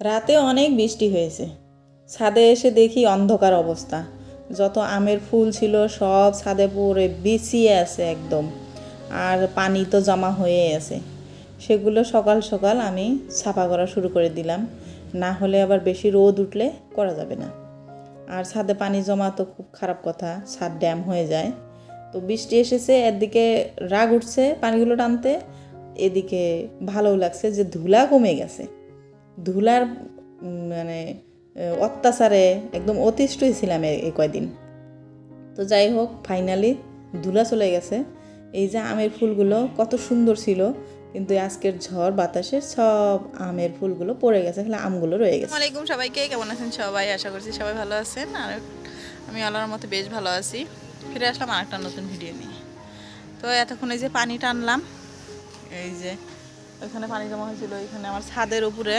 রাতে অনেক বৃষ্টি হয়েছে। ছাদে এসে দেখি অন্ধকার অবস্থা। যত আমের ফুল ছিল সব ছাদে পড়ে বিছিয়ে আছে একদম। আর পানি তো জমা হয়ে আছে। সেগুলো সকাল সকাল আমি ছাপা করা শুরু করে দিলাম। না হলে আবার বেশি রোদ উঠলে করা যাবে না। আর ছাদে পানি জমা তো খুব খারাপ কথা, ছাদ ড্যাম হয়ে যায়। তো বৃষ্টি এসেছে একদিকে রাগ উঠছে পানিগুলো টানতে, এদিকে ভালোও লাগছে যে ধুলা কমে গেছে। ধুলার মানে অত্যাচারে একদম অতিষ্ঠই ছিলাম এই কয়দিন। তো যাই হোক ফাইনালি ধুলা চলে গেছে। এই যে আমের ফুলগুলো কত সুন্দর ছিল, কিন্তু আজকের ঝড় বাতাসে সব আমের ফুলগুলো পড়ে গেছে, খালি আমগুলো রয়ে গেছে। আসসালামাইকুম সবাইকে, কেমন আছেন সবাই? আশা করছি সবাই ভালো আছেন। আর আমি আল্লাহর মতো বেশ ভালো আছি। ফিরে আসলাম আরেকটা নতুন ভিডিও নিয়ে। তো এতক্ষণ এই যে পানি টানলাম এই যে ওইখানে পানি জমা হয়েছিল এখানে আমার ছাদের উপরে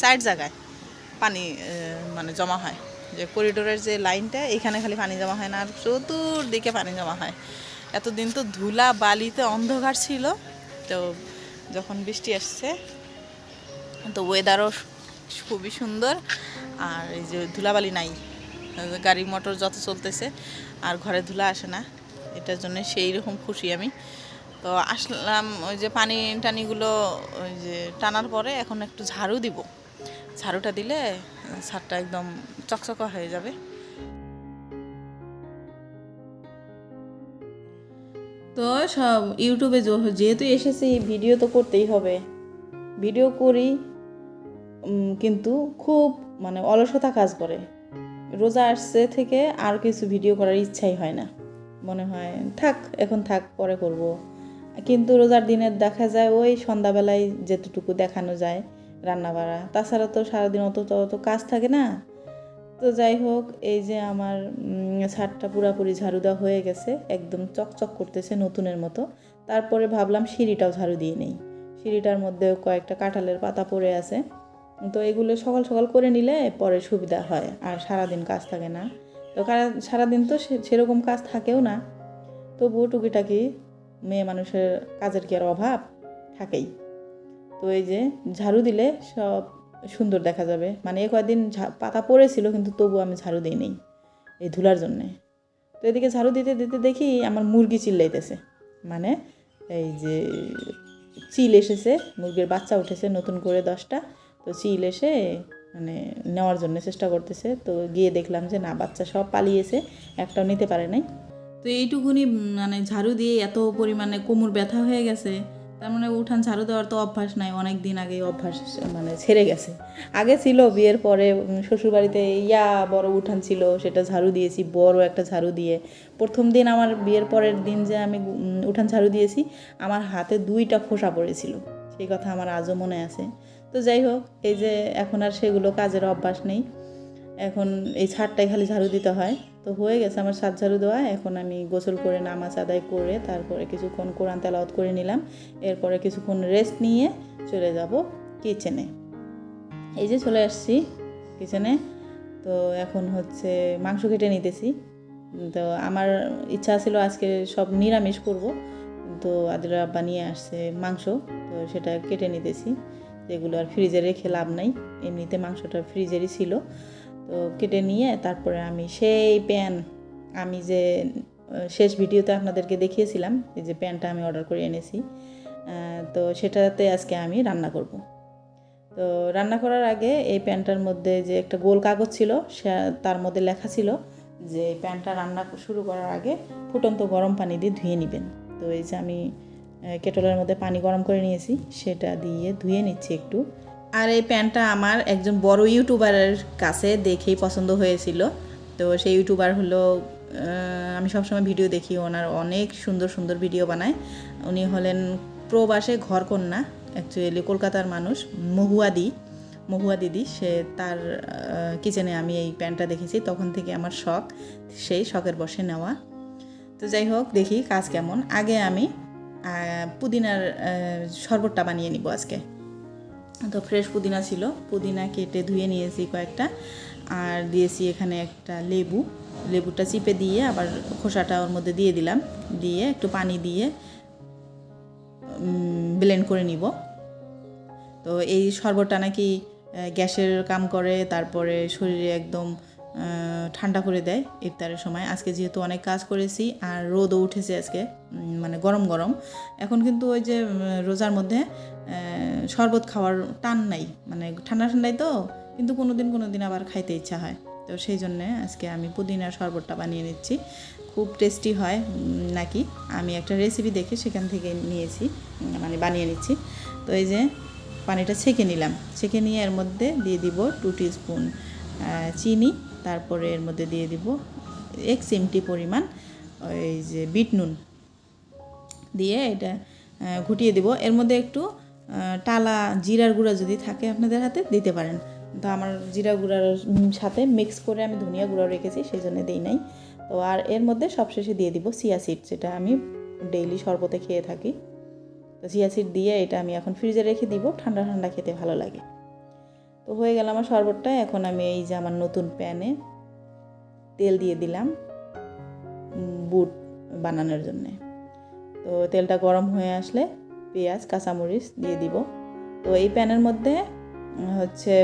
সাইড জায়গায় পানি মানে জমা হয়। যে করিডোরের যে লাইনটা এখানে খালি পানি জমা হয় না, আর চতুর্দিকে পানি জমা হয়। এতদিন তো ধুলা বালিতে অন্ধকার ছিল, তো যখন বৃষ্টি আসছে, তো ওয়েদারও খুবই সুন্দর, আর এই যে ধুলাবালি নাই। গাড়ি মোটর যত চলতেছে, আর ঘরে ধুলা আসে না, এটার জন্য সেই রকম খুশি আমি। তো আসলাম ওই যে পানি টানিগুলো ওই যে টানার পরে এখন একটু ঝাড়ু দিব। ঝাড়ুটা দিলে ছাদটা একদম চকচকা হয়ে যাবে। তো সব ইউটিউবে যেহেতু এসেছি, ভিডিও তো করতেই হবে। ভিডিও করি কিন্তু খুব মানে অলসতা কাজ করে। রোজা আসছে থেকে আর কিছু ভিডিও করার ইচ্ছাই হয় না। মনে হয়, থাক, এখন থাক, পরে করব। কিন্তু রোজার দিনে দেখা যায় ওই সন্ধ্যাবেলায় যেতটুকু দেখানো যায় রান্না বাড়া তাছাড়া তো সারাদিন অত তো অত কাজ থাকে না। তো যাই হোক, এই যে আমার ছাদটা পুরাপুরি ঝাড়ু দেওয়া হয়ে গেছে, একদম চকচক করতেছে নতুনের মতো। তারপরে ভাবলাম সিঁড়িটাও ঝাড়ু দিয়ে নেই। সিঁড়িটার মধ্যেও কয়েকটা কাঁঠালের পাতা পড়ে আছে। তো এগুলো সকাল সকাল করে নিলে পরে সুবিধা হয়, আর সারাদিন কাজ থাকে না। তো সারাদিন তো সেরকম কাজ থাকেও না। তবুও টুকিটাকি মেয়ে মানুষের কাজের কি আর অভাব? থাকেই। তো এই যে ঝাড়ু দিলে সব সুন্দর দেখা যাবে। মানে কয়েকদিন পাতা পড়েছিল, কিন্তু তবু আমি ঝাড়ু দিই নেই এই ধুলার জন্যে। তো এদিকে ঝাড়ু দিতে দিতে দেখি আমার মুরগি চিল্লাইতেছে। মানে এই যে চিল এসেছে, মুরগির বাচ্চা উঠেছে নতুন করে দশটা। তো চিল এসে মানে নেওয়ার জন্য চেষ্টা করতেছে। তো গিয়ে দেখলাম যে না, বাচ্চা সব পালিয়েছে, একটাও নিতে পারে নাই। তো এইটুকুনি মানে ঝাড়ু দিয়ে এত পরিমাণে কোমর ব্যথা হয়ে গেছে, তার মানে উঠান ঝাড়ু দেওয়ার তো অভ্যাস নাই, অনেক দিন আগে অভ্যাস মানে ছেড়ে গেছে। আগে ছিল বিয়ের পরে শ্বশুরবাড়িতে ইয়া বড় উঠান ছিল, সেটা ঝাড়ু দিয়েছি, বড় একটা ঝাড়ু দিয়ে। প্রথম দিন আমার বিয়ের পরের দিন যে আমি উঠান ঝাড়ু দিয়েছি, আমার হাতে দুইটা ফোঁসা পড়েছিল, সেই কথা আমার আজও মনে আছে। তো যাই হোক, এই যে এখন আর সেগুলো কাজের অভ্যাস নেই, এখন এই ছাদটাই খালি ঝাড়ু দিতে হয়। তো হয়ে গেছে আমার ছাদ ঝাড়ু দেওয়া। এখন আমি গোসল করে নামাজ আদায় করে তারপরে কিছুক্ষণ কোরআন তেলাওয়াত করে নিলাম। এরপরে কিছুক্ষণ রেস্ট নিয়ে চলে যাব কিচেনে এই যে চলে আসছি কিচেনে তো এখন হচ্ছে মাংস কেটে নিতেছি। তো আমার ইচ্ছা ছিল আজকে সব নিরামিষ করব। তো আদিরা আব্বা নিয়ে আসছে মাংস। তো সেটা কেটে নিতেছি। যেগুলো আর ফ্রিজে রেখে লাভ নাই। এমনিতে মাংসটা ফ্রিজেরই ছিল। তো কেটে নিয়ে তারপরে আমি সেই প্যান আমি যে শেষ ভিডিওতে আপনাদেরকে দেখিয়েছিলাম, এই যে প্যানটা আমি অর্ডার করে এনেছি তো সেটাতে আজকে আমি রান্না করব। তো রান্না করার আগে এই প্যানটার মধ্যে যে একটা গোল কাগজ ছিল, সে তার মধ্যে লেখা ছিল যে প্যানটা রান্না শুরু করার আগে ফুটন্ত গরম পানি দিয়ে ধুয়ে নেবেন। তো এই যে আমি কেটলের মধ্যে পানি গরম করে নিয়েছি, সেটা দিয়ে ধুয়ে নিচ্ছি একটু। আর এই প্যান্টটা আমার একজন বড় ইউটিউবারের কাছে দেখেই পছন্দ হয়েছিল। তো সেই ইউটিউবার হলো আমি সবসময় ভিডিও দেখি, ওনার অনেক সুন্দর সুন্দর ভিডিও বানায়। উনি হলেন প্রবাসে ঘরকন্যা অ্যাকচুয়ালি কলকাতার মানুষ মহুয়াদি মহুয়া দিদি। সে তার কিচেনে আমি এই প্যান্টটা দেখেছি, তখন থেকে আমার শখ, সেই শখের বসে নেওয়া। তো যাই হোক, দেখি কাজ কেমন। আগে আমি পুদিনার শরবতটা বানিয়ে নিব আজকে। তো ফ্রেশ পুদিনা ছিল। পুদিনা কেটে ধুয়ে নিয়েছি কয়েকটা। আর দিয়েছি এখানে একটা লেবু। লেবুটা চিপে দিয়ে আবার খোসাটা ওর মধ্যে দিয়ে দিলাম। দিয়ে একটু পানি দিয়ে ব্লেন্ড করে নিব। তো এই শরবতটা নাকি গ্যাসের কাম করে, তারপরে শরীরে একদম ঠান্ডা করে দেয় ইফতারের সময়। আজকে যেহেতু অনেক কাজ করেছি আর রোদও উঠেছে আজকে মানে গরম গরম। এখন কিন্তু ওই যে রোজার মধ্যে শরবত খাওয়ার টান নাই। মানে ঠান্ডা ঠান্ডায় তো, কিন্তু কোনো দিন কোনো দিন আবার খাইতে ইচ্ছা হয়। তো সেই জন্যে আজকে আমি পুদিনার শরবতটা বানিয়ে নিচ্ছি। খুব টেস্টি হয় নাকি? আমি একটা রেসিপি দেখে সেখান থেকে নিয়েছি মানে বানিয়ে নিচ্ছি। তো এই যে, পানিটা ছেঁকে নিলাম। ছেঁকে নিয়ে এর মধ্যে দিয়ে দিব টু স্পুন চিনি। তারপরে এর মধ্যে দিয়ে দিব এক চিমটি পরিমাণ, ওই যে বিট নুন। দিয়ে এটা ঘুটিয়ে দিব। এর মধ্যে একটু টালা জিরার গুঁড়া যদি থাকে আপনাদের হাতে, দিতে পারেন। তো আমার জিরা গুঁড়ার সাথে মিক্স করে আমি ধনিয়া গুঁড়া রেখেছি সেই জন্য দিই নাই। তো আর এর মধ্যে সবশেষে দিয়ে দিব সিয়া সিড, যেটা আমি ডেইলি শরবতে খেয়ে থাকি। তো সিয়া সিড দিয়ে এটা আমি এখন ফ্রিজে রেখে দিব, ঠান্ডা ঠান্ডা খেতে ভালো লাগে। তো হয়ে গেল আমার শরবতটা। এখন আমি এই যে আমার নতুন প্যানে তেল দিয়ে দিলাম বুট বানানোর জন্যে। তো তেলটা গরম হয়ে আসলে পেঁয়াজ, কাঁচামরিচ দিয়ে দিব। তো এই প্যানের মধ্যে হচ্ছে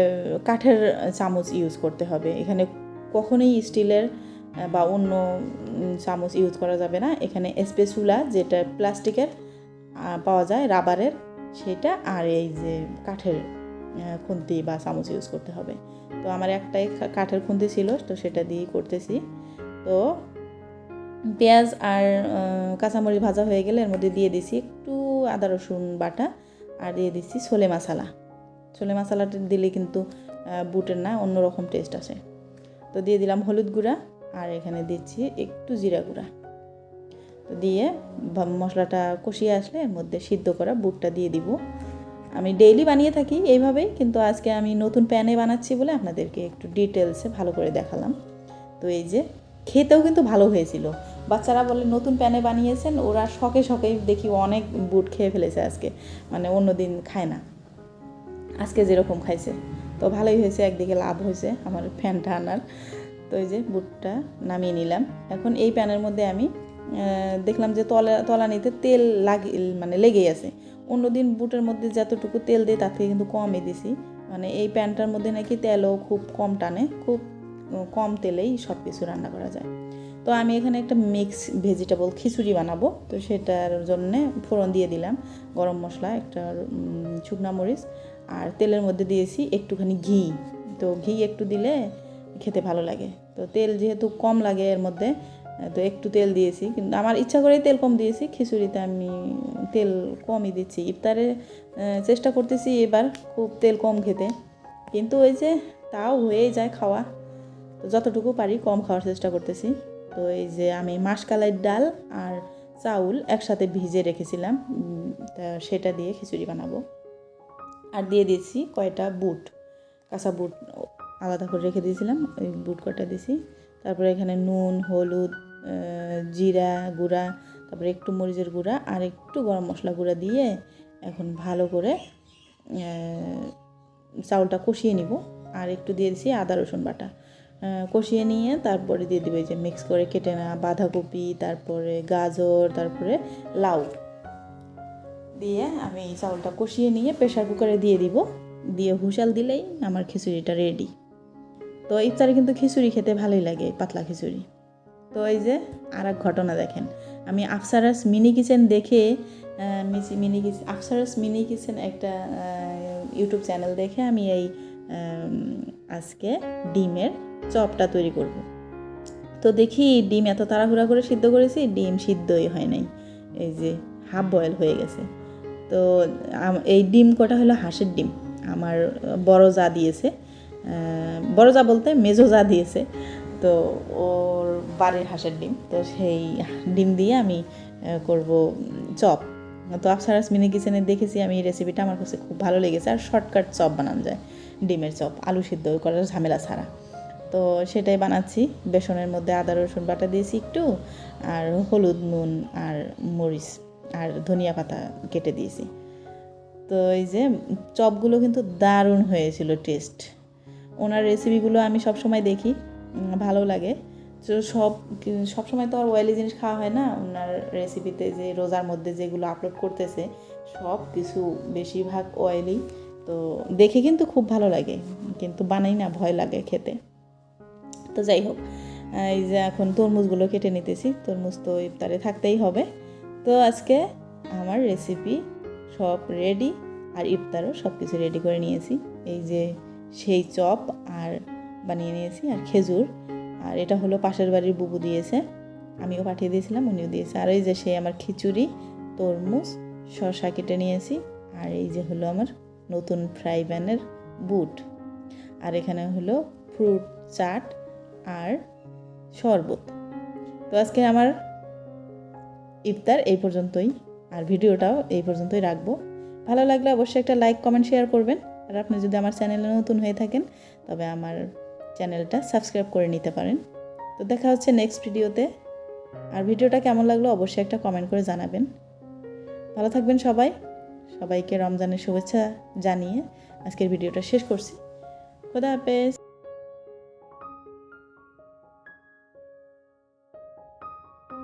কাঠের চামচ ইউজ করতে হবে। এখানে কখনোই স্টিলের বা অন্য চামচ ইউজ করা যাবে না। এখানে স্পেসুলা যেটা প্লাস্টিকের পাওয়া যায়, রাবারের, সেটা আর এই যে কাঠের খুন্তি বা চামচ ইউজ করতে হবে। তো আমার একটাই কাঠের খুন্তি ছিল, তো সেটা দিয়েই করতেছি। তো পেঁয়াজ আর কাঁচামরিচ ভাজা হয়ে গেলে এর মধ্যে দিয়ে দিছি একটু আদা, রসুন বাটা আর দিয়ে দিচ্ছি ছোলে মশলা ছোলে মশলাটা দিলে কিন্তু বুটের না অন্যরকম টেস্ট আসে। তো দিয়ে দিলাম হলুদ গুঁড়া আর এখানে দিচ্ছি একটু জিরা গুঁড়া। তো দিয়ে মশলাটা কষিয়ে আসলে এর মধ্যে সিদ্ধ করা বুটটা দিয়ে দিব। আমি ডেইলি বানিয়ে থাকি এইভাবেই কিন্তু আজকে আমি নতুন প্যানে বানাচ্ছি বলে আপনাদেরকে একটু ডিটেলসে ভালো করে দেখালাম। তো এই যে, খেতেও কিন্তু ভালো হয়েছিল। বাচ্চারা বলে নতুন প্যানে বানিয়েছেন, ওরা শখে শখেই দেখি অনেক বুট খেয়ে ফেলেছে আজকে। মানে অন্য দিন খায় না। আজকে যেরকম খাইছে। তো ভালোই হয়েছে, একদিকে লাভ হয়েছে আমার ফ্যানটা আনার। তো এই যে বুটটা নামিয়ে নিলাম। এখন এই প্যানের মধ্যে আমি দেখলাম যে তলা, তলানিতে তেল লাগে মানে লেগেই আছে। অন্যদিন বুটের মধ্যে যতটুকু তেল দিই তার থেকে কিন্তু কমই দিছি। মানে এই প্যানটার মধ্যে নাকি তেলও খুব কম টানে, খুব কম তেলেই সব কিছু রান্না করা যায়। তো আমি এখানে একটা মিক্স ভেজিটেবল খিচুড়ি বানাবো, তো সেটার জন্যে ফোড়ন দিয়ে দিলাম, গরম মশলা, একটা শুকনা মরিচ, আর তেলের মধ্যে দিয়েছি একটুখানি ঘি। তো ঘি একটু দিলে খেতে ভালো লাগে। তো তেল যেহেতু কম লাগে এর মধ্যে তো একটু তেল দিয়েছি, কিন্তু আমার ইচ্ছা করেই তেল কম দিয়েছি, খিচুড়িতে আমি তেল কমই দিচ্ছি। ইফতারে চেষ্টা করতেছি এবার খুব তেল কম খেতে, কিন্তু ওই যে তাও হয়েই যায় খাওয়া, তো যতটুকু পারি কম খাওয়ার চেষ্টা করতেছি। তো এই যে আমি মাসকালাইয়ের ডাল আর চাউল একসাথে ভিজে রেখেছিলাম তা সেটা দিয়ে খিচুড়ি বানাবো। আর দিয়ে দিয়েছি কয়টা বুট, কাঁচা বুট আলাদা করে রেখে দিয়েছিলাম, ওই বুট কটা দিয়েছি, তারপরে এখানে নুন, হলুদ জিরা, গুঁড়া, তারপরে একটু মরিচের গুঁড়া আর একটু গরম মশলা গুঁড়া দিয়ে এখন ভালো করে চাউলটা কষিয়ে নিব। আর একটু দিয়ে দিছি আদা, রসুন বাটা। কষিয়ে নিয়ে তারপরে দিয়ে দিবে যে মিক্স করে কেটে নেওয়া বাঁধাকপি, তারপরে গাজর, তারপরে লাউ। দিয়ে আমি চাউলটা কষিয়ে নিয়ে প্রেশার কুকারে দিয়ে দিব। দিয়ে হুঁশাল দিলেই আমার খিচুড়িটা রেডি তো ইফতারে কিন্তু খিচুড়ি খেতে ভালোই লাগে, পাতলা খিচুড়ি। তো এই যে আর এক ঘটনা দেখেন। আমি আফসারাস মিনি কিচেন দেখে mini kitchen Afsara's mini kitchen একটা ইউটিউব চ্যানেল দেখে আমি এই আজকে ডিমের চপটা তৈরি করব। তো দেখি ডিম এত তাড়াহুড়া করে সিদ্ধ করেছি, ডিম সিদ্ধই হয় নাই। এই যে হাফ বয়েল হয়ে গেছে। তো এই ডিম কটা হলো হাঁসের ডিম। আমার বড় যা দিয়েছে বড় যা বলতে মেজো যা দিয়েছে। তো ওর বাড়ির হাঁসের ডিম, তো সেই ডিম দিয়ে আমি করব চপ। তো আফসারাস মিনি কিচেনে দেখেছি আমি এই রেসিপিটা আমার কাছে খুব ভালো লেগেছে। আর শর্টকাট চপ বানানো যায়, ডিমের চপ, আলু সিদ্ধ করার ঝামেলা ছাড়া। তো সেটাই বানাচ্ছি। বেসনের মধ্যে আদা, রসুন বাটা দিয়েছি একটু, আর হলুদ, নুন আর মরিচ আর ধনিয়া পাতা কেটে দিয়েছি। তো এই যে চপগুলো কিন্তু দারুণ হয়েছিল টেস্ট ওনার রেসিপিগুলো আমি সব সময় দেখি। ভালো লাগে। তো সব সব সময় তো আর অয়েলি জিনিস খাওয়া হয় না। ওনার রেসিপিতে যে রোজার মধ্যে যেগুলো আপলোড করতেছে, সব কিছু বেশিরভাগ অয়েলি তো দেখে কিন্তু খুব ভালো লাগে। কিন্তু বানাই না, ভয় লাগে খেতে। তো যাই হোক এই যে এখন তরমুজগুলো কেটে নিতেছি। তরমুজ তো ইফতারে থাকতেই হবে। তো আজকে আমার রেসিপি সব রেডি আর ইফতারও সব কিছু রেডি করে নিয়েছি। এই যে সেই চপ আর বানিয়ে নিয়েছি আর খেজুর। আর এটা হলো পাশের বাড়ির বুবু দিয়েছে। আমিও পাঠিয়ে দিয়েছিলাম, উনিও দিয়েছে। আর এই যে সেই আমার খিচুড়ি, তরমুজ, শসা কেটে নিয়েছি। আর এই যে হলো আমার নতুন ফ্রাই প্যানের বুট। আর এখানে হলো ফ্রুট চাট আর শরবত। তো আজকে আমার ইফতার এই পর্যন্তই। আর ভিডিওটাও এই পর্যন্তই রাখব। ভালো লাগলে অবশ্যই একটা লাইক, কমেন্ট, শেয়ার করবেন। আর আপনি যদি আমার চ্যানেলে নতুন হয়ে থাকেন, তবে আমার চ্যানেলটা সাবস্ক্রাইব করে নিতে পারেন। তো দেখা হচ্ছে নেক্সট ভিডিওতে আর ভিডিওটা কেমন লাগল অবশ্যই একটা কমেন্ট করে জানাবেন। ভালো থাকবেন সবাই। সবাইকে রমজানের শুভেচ্ছা জানিয়ে আজকের ভিডিওটা শেষ করছি। খোদা হাফেজ।